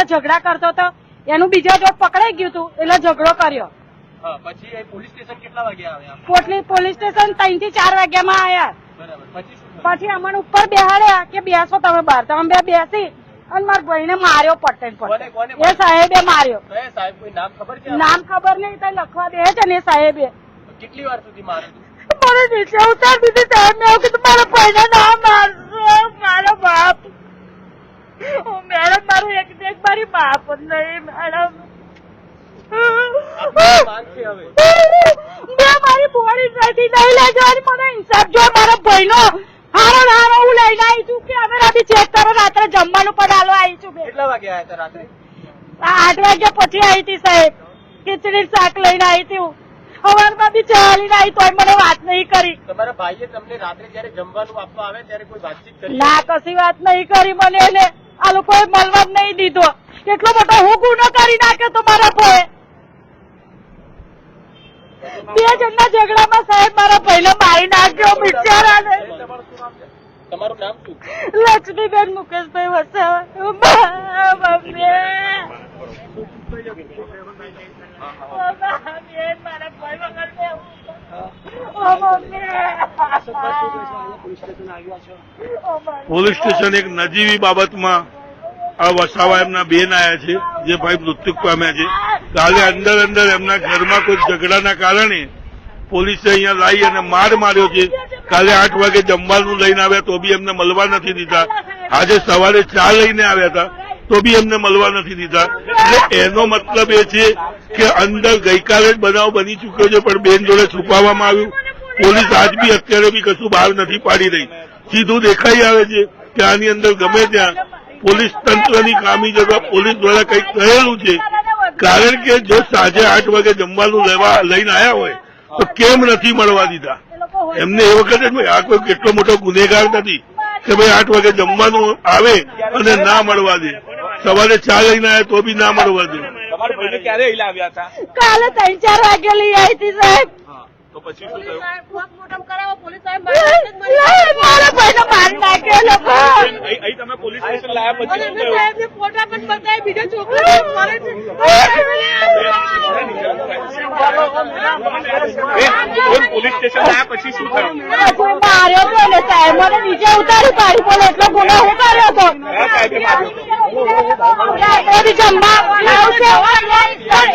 સાથે ઝઘડા કરતો હતો એનું બીજા જોડ પકડાઈ ગયું હતું એટલે ઝઘડો કર્યો. પછી પોલીસ સ્ટેશન કેટલા વાગે આવ્યા પોટલી પોલીસ સ્ટેશન ત્રણથી ચાર વાગ્યામાં બરાબર પછી અમને ઉપર બેહાડ્યા કે બેસો તમે બહાર. તમે બે બેસી અને મારા ભાઈને માર્યો પટેલ પટેલ એ સાહેબે માર્યો. નામ ખબર નહીં તો લખવા દે છે ને એ સાહેબે. કેટલી વાર સુધી માર્યું? મને નીચે ઉતાર દીધી સાહેબ મેં કીધું મારા ભાઈને ના મારશો મારો બાપ. મેડમ મારું એક દેખ મારી નહીં મેડમ. મેં મારી બોડી નથી નહીં લઈ જવાની મને ઇન્સાફ જો મારા ભાઈનો હારો હારો હું લઈને આવી છું કે અમે રાતે ચેક કરો રાત્રે જમવાનું પણ હાલો આવી છું કેટલા વાગે આવ્યા હતા રાત્રે? આઠ વાગ્યા પછી આવી હતી સાહેબ. ખીચડી શાક લઈને આવી હતી હું. સવારમાં બી ચાલીને આવી તોય મને વાત નહીં કરી. તમારા ભાઈએ તમને રાત્રે જયારે જમવાનું આપવા આવે ત્યારે કોઈ વાતચીત કરી? ના કશી વાત નહીં કરી મને એને. આ લોકોએ મળવા જ નહીં દીધો. એટલો મોટો હું ગુનો કરી નાખ્યો તો મારા ભાઈ બે જણના ઝઘડામાં સાહેબ મારા ભાઈને મારી નાખ્યો બિચારાને તમારું નામ શું? લક્ષ્મીબેન મુકેશભાઈ વસાવા. મમ્મી મારા ભાઈ વગર પોલીસ સ્ટેશન એક નજીવી બાબતમાં આ વસાવા એમના બેન આવ્યા છે, જે ભાઈ મૃત્યુ પામ્યા છે. કાલે અંદર અંદર એમના ઘરમાં કોઈ ઝઘડાના કારણે પોલીસે અહીંયા લાવી અને માર માર્યો છે. કાલે આઠ વાગે જમવાનું લઈને આવ્યા તો બી એમને મળવા નથી દીધા. આજે સવારે ચા લઈને આવ્યા હતા. તો બી એમને મળવા નથી દીધા. એટલે એનો મતલબ એ છે કે અંદર ગઈકાલે જ બનાવ બની ચૂક્યો છે, પણ બેન જોડે છુપાવવામાં આવ્યું. પોલીસ આજ બી અત્યારે બી કશું બહાર નથી પાડી રહી. સીધું દેખાઈ આવે છે કે આની અંદર ગમે ત્યાં પોલીસ તંત્રની કામી જતા પોલીસ દ્વારા કંઈક કહેલું છે. કારણ કે જો સાંજે આઠ વાગે જમવાનું લેવા લઈને આવ્યા હોય, તો કેમ નથી મળવા દીધા? એમને એ વખતે જ આ કોઈ કેટલો મોટો ગુનેગાર નથી કે ભાઈ આઠ વાગે જમવાનું આવે અને ના મળવા દે. સવારે ચા લઈને આવ્યા તો બી ના મળવા દે ક્યારે અહીં હતા કાલે ત્રણ ચાર વાગે લઈ આવી હતી સાહેબ તો પછી શું થયું તમે પોલીસ સ્ટેશન આવ્યા પછી શું થયું? માર્યો ને સાહેબ મને નીચે ઉતારી પાડી બોલો એટલો ગુનો હું કર્યો તો. કયા કાયદે માર્યો રાત્રે જમવા આવશે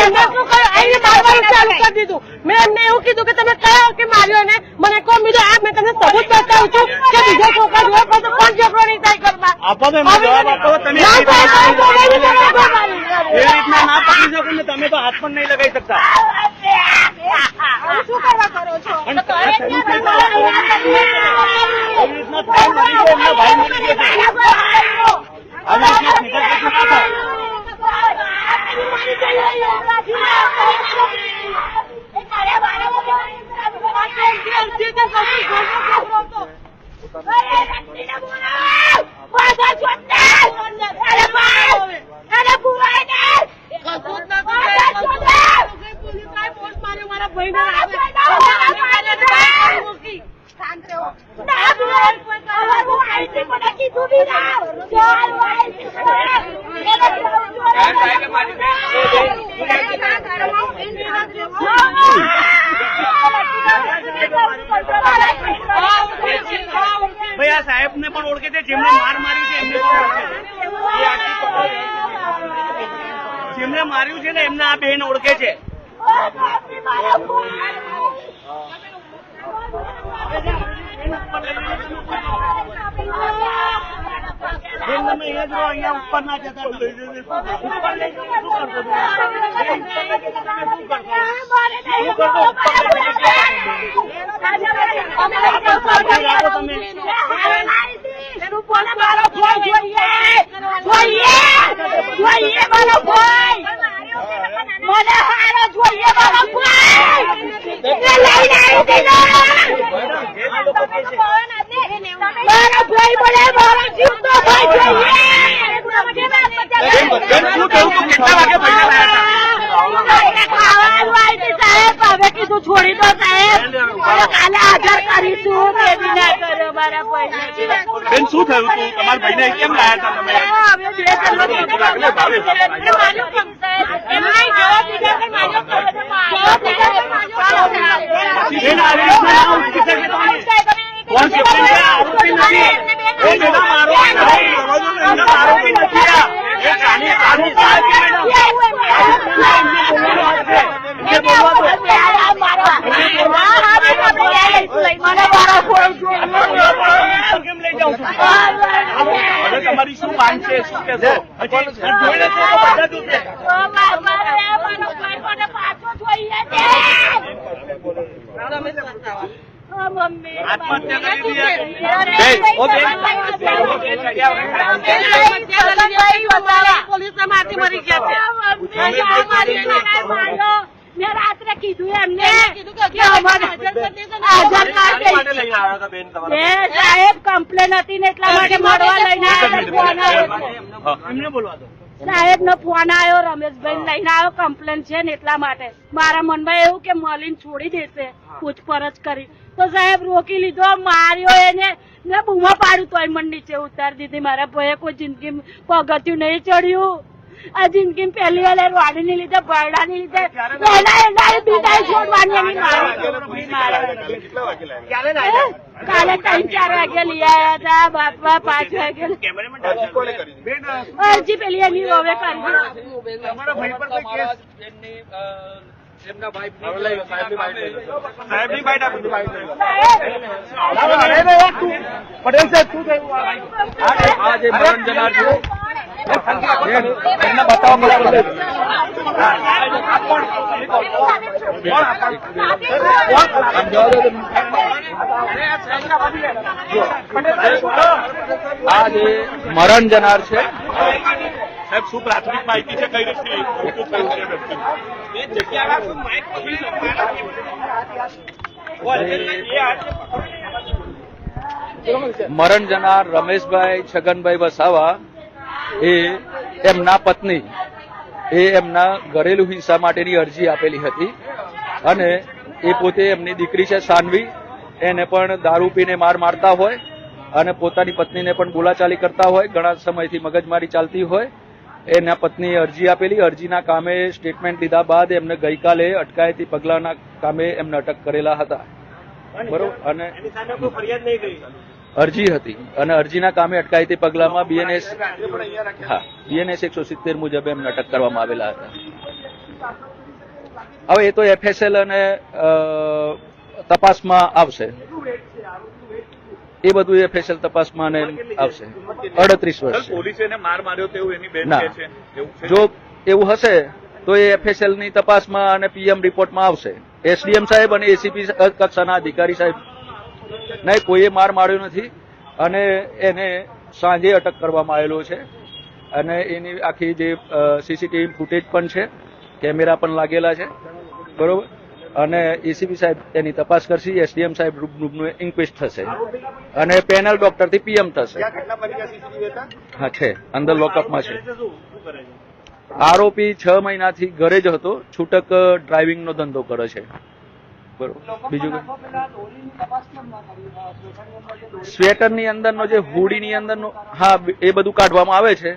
એમને શું કર્યું? અહીં મારવાનું ચાલુ કરી દીધું. મેં એમને એવું કીધું કે તમે કયા કે માર્યો એને? મને કોણ બીજો આ મેં તમને સબૂત બતાવું છું કે બીજા છોકરા જોડે પછી કોણ ઝઘડો નહીં થાય કરવા આપો તો જવાબ આપો તમે એ રીતના બોલે ના ના શકો ને તમે તો હાથ પણ નહીં લગાવી શકતા. શું કરવા કરો પણ આ થયું છે તો એવી રીતના થાય મરી ગયો એમનો ભાઈ, આ સાહેબ ને પણ ઓળખે છે, જેમને માર મારી છે, એમને પણ જેમને માર્યું છે ને, એમને આ બેન ઓળખે છે. બેન તમે અહીંયા જ રહો અહીંયા ઉપર ના જતા તમે. ઉપર લઈ જઈને શું કરશો તમે? બેન, તમે કીધું તમે શું કરશો? શું કરશો? ઉપર લઈ જઈને રાખો તમે. એનું બોલે મારો ભાઈ મને મારો ભાઈ તું? છોડી દો સાહેબ કાલે હાજર કરીશું બેન શું થયું હતું તમારા ભાઈને કેમ લાયા હતા તમે કોણ તમારી શું માંગ છે શું કહેશો હજી જોઈને તો બધા જોશે આત્મહત્યા કરી દીધી પોલીસના મારથી મરી ગયા છે મેં રાત્રે કીધું એમને કે અમારે હાજર કરી દેજો ને હાજર શાની કરી માટે લઈને આવ્યા હતા બેન તમારા એ સાહેબ કમ્પ્લેન હતી ને એટલા માટે મળવા લઈને એમને બોલવા દો. સાહેબ નો ફોન આવ્યો રમેશભાઈ લઈને આવ્યો કમ્પ્લેન છે ને એટલા માટે. મારા મનમાં એવું કે મળીને છોડી દેશે પૂછપરછ કરી. તો સાહેબ રોકી લીધો માર્યો એને. ને બૂમા પાડ્યું તોય મને નીચે ઉતારી દીધી. મારા ભાઈએ કોઈ જિંદગી પગથિયું નહીં ચડ્યું. આ જિંદગી પહેલી વાર વાડીને લીધે બરડાને લીધે બીજા છોડવાની. ક્યારે લાવ્યા? હે? કાલે ત્રણ ચાર વાગે લઈ આવ્યા હતા બાપા પાંચ વાગે અરજી પેલી એની હવે કરી સાહેબની બાઈટ આપી પટેલ સાહેબ શું થયું આ જે મરણ જનાર છે બેન, એમને બતાવવા મળે આ જે મરણ જનાર છે. સાહેબ શું પ્રાથમિક માહિતી છે? કઈ વ્યક્તિ મરણ જનાર રમેશભાઈ છગનભાઈ વસાવા એ એમના પત્ની એ એમના ઘરેલુ હિંસા માટેની અરજી આપેલી હતી અને એ પોતે એમની દીકરી છે સાનવી એને પણ દારૂ પીને માર મારતા હોય અને પોતાની પત્નીને પણ બોલાચાલી કરતા હોય ઘણા સમયથી મગજમારી ચાલતી હોય. એના પત્નીએ અરજી આપેલી અરજીના કામે સ્ટેટમેન્ટ લીધા બાદ એમને ગઈકાલે અટકાયતી પગલાના કામે એમને અટક કરેલા હતા. બરોબર અને અરજી હતી અને અરજીના કામે અટકાયતી પગલામાં બીએનએસ. હા બીએનએસ એકસો સિત્તેર મુજબ એમને અટક કરવામાં આવેલા હતા. હવે એ તો એફએસએલ અને તપાસમાં આવશે. એ બધું એફએસએલ તપાસમાં આવશે. અડત્રીસ વર્ષ. પોલીસે માર માર્યો તેવું એની બેન છે? જો એવું હશે તો એ એફએસએલની તપાસમાં અને પીએમ રિપોર્ટમાં આવશે. એસડીએમ સાહેબ અને એસીપી કક્ષાના અધિકારી સાહેબ નહીં કોઈએ માર માર્યો નથી અને એને સાંજે અટક કરવામાં આવેલો છે. અને એની આખી જે સીસીટીવી ફૂટેજ પણ છે કેમેરા પણ લાગેલા છે. બરોબર? અને એસીપી સાહેબ એની તપાસ કરશે એસડીએમ સાહેબ રૂબરૂનું ઇન્ક્વેસ્ટ થશે. અને પેનલ ડોક્ટરથી પીએમ થશે? હા છે. અંદર લોકઅપમાં છે. આરોપી છ મહિનાથી ઘરે જ હતો. છૂટક ડ્રાઇવિંગનો ધંધો કરે છે. બરોબર. બીજું સ્વેટરની અંદરનો જે હુડીની અંદરનો હા એ બધું કાઢવામાં આવે છે.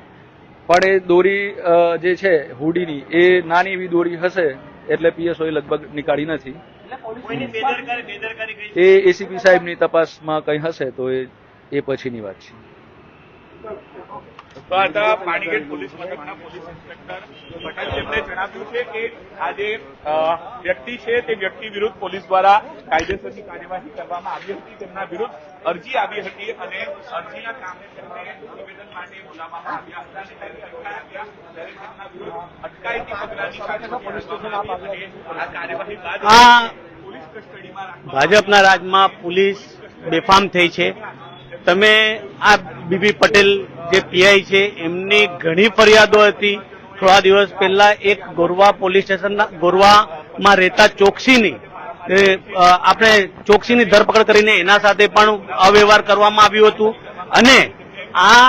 પણ એ દોરી જે છે હુડીની એ નાની એવી દોરી હશે એટલે પીએસઓએ લગભગ નીકાળી નથી. એ એસીપી સાહેબની તપાસમાં કંઈ હશે તો એ એ પછીની વાત છે. તો હતા પાણીગેટ પોલીસ મથકના પોલીસ ઇન્સ્પેક્ટર. પટેલ જેમણે જણાવ્યું છે કે આ જે વ્યક્તિ છે તે વ્યક્તિ વિરુદ્ધ પોલીસ દ્વારા કાયદેસરની કાર્યવાહી કરવામાં આવી હતી. તેમના વિરુદ્ધ અરજી આવી હતી અને અરજીના કામે તેમને નિવેદન માટે બોલાવવામાં આવ્યા હતા અને ત્યારે અટકાયા ત્યારે તેમના વિરુદ્ધ અટકાયતી પગલાની કાર્યવાહી આ કાર્યવાહી બાદ પોલીસ કસ્ટડીમાં ભાજપના રાજમાં પોલીસ બેફામ થઈ છે. તમે આ બીબી પટેલ જે પીઆઈ છે, એમની ઘણી ફરિયાદો હતી. થોડા દિવસ પહેલા એક ગોરવા પોલીસ સ્ટેશનના, ગોરવામાં રહેતા ચોકસીની આપણે ચોકસીની ધરપકડ કરીને એના સાથે પણ અવ્યવહાર કરવામાં આવ્યું હતું. અને આ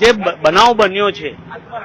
જે બનાવ બન્યો છે,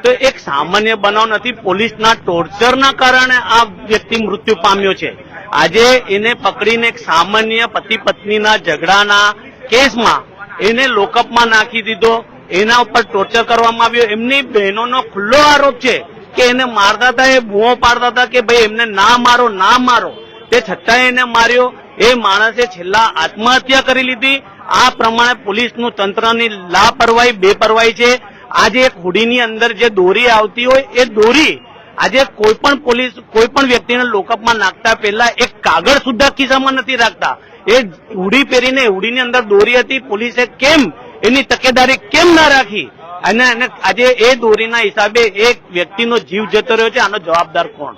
તો એક સામાન્ય બનાવ નથી, પોલીસના ટોર્ચરના કારણે આ વ્યક્તિ મૃત્યુ પામ્યો છે. આજે એને પકડીને એક સામાન્ય પતિ પત્નીના ઝઘડાના કેસમાં એને લોકઅપમાં નાખી દીધો. એના ઉપર ટોર્ચર કરવામાં આવ્યો. એમની બહેનોનો ખુલ્લો આરોપ છે કે એને મારતા હતા એ બુઓ પાડતા હતા કે ભાઈ એમને ના મારો ના મારો. તે છતાંય એને માર્યો. એ માણસે છેલ્લા આત્મહત્યા કરી લીધી. આ પ્રમાણે પોલીસનું તંત્રની લાપરવાહી, બેપરવાહી છે. આજે એક હુડીની અંદર જે દોરી આવતી હોય, એ દોરી આજે કોઈ પણ પોલીસ કોઈ પણ વ્યક્તિને લોકઅપમાં નાખતા પહેલા એક કાગળ સુદ્ધા ખિસ્સામાં નથી રાખતા. એ હુડી પહેરીને હુડીની અંદર દોરી હતી. પોલીસે કેમ એની તકેદારી કેમ ના રાખી? અને આજે એ દોરીના હિસાબે એક વ્યક્તિનો જીવ જતો રહ્યો છે, આનો જવાબદાર કોણ?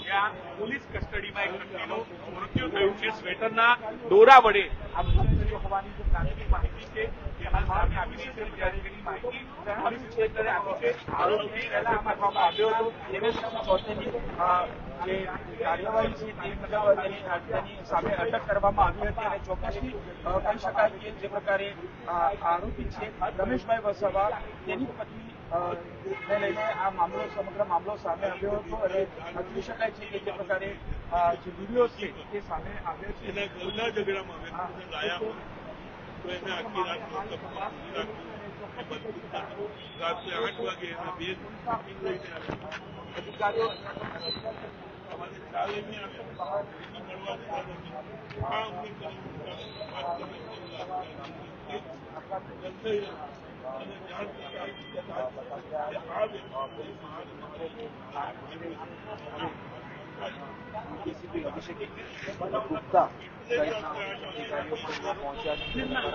પોલીસ કસ્ટડીમાં એક વ્યક્તિનું મૃત્યુ થયું છે. સ્વેટરના દોરા વડે આ મૃત્યુ થયું હોવાની જે પ્રાથમિક માહિતી છે તે હાલ સામે અટક કરવામાં આવી હતી અને ચોક્કસથી કહી શકાય કે જે પ્રકારે આરોપી છે રમેશભાઈ વસાવા તેની પત્ની લઈને આ મામલો સમગ્ર મામલો સામે આવ્યો હતો અને જોઈ શકાય છે. કે જે પ્રકારે જે વીડિયો છે તે સામે આવ્યો છે ઘરના ઝઘડામાં yana kira su ka kira su za su yi haɗuwa ga yana biyar Thank you. આઠ વાગે એના બેન લઈને આવ્યા. અધિકારીઓ અમારે ખ્યાલ એ નહીં